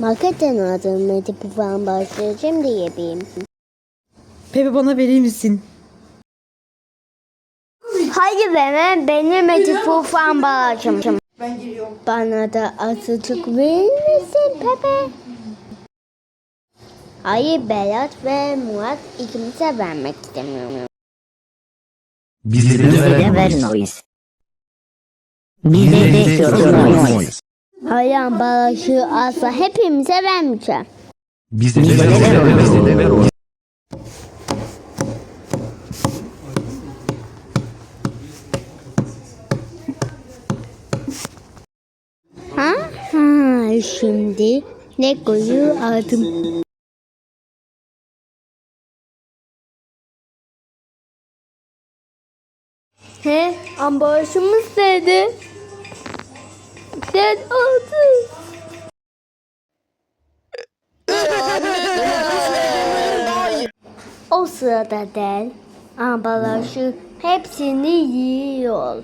Marketten aldığım medipü falan başlayacağım diye yapayım. Pepe bana verir misin? Hayır benim, benim medipü falan bağışım. Ben geliyorum. Bana da azıcık verir misin Pepe? Hayır Berat ve Murat ikimize vermek istemiyorum. Bize de Bize de ver ver noise. Bize de istiyoruz noise. Hayır bağışı asla hepimize vermeyeceğim. Bize de Bize de ver Ha? Ha, şimdi Lego'yu aldım. He, ambalajımız nerede? Sen aldın. O sırada del ambalajı hepsini yiyor.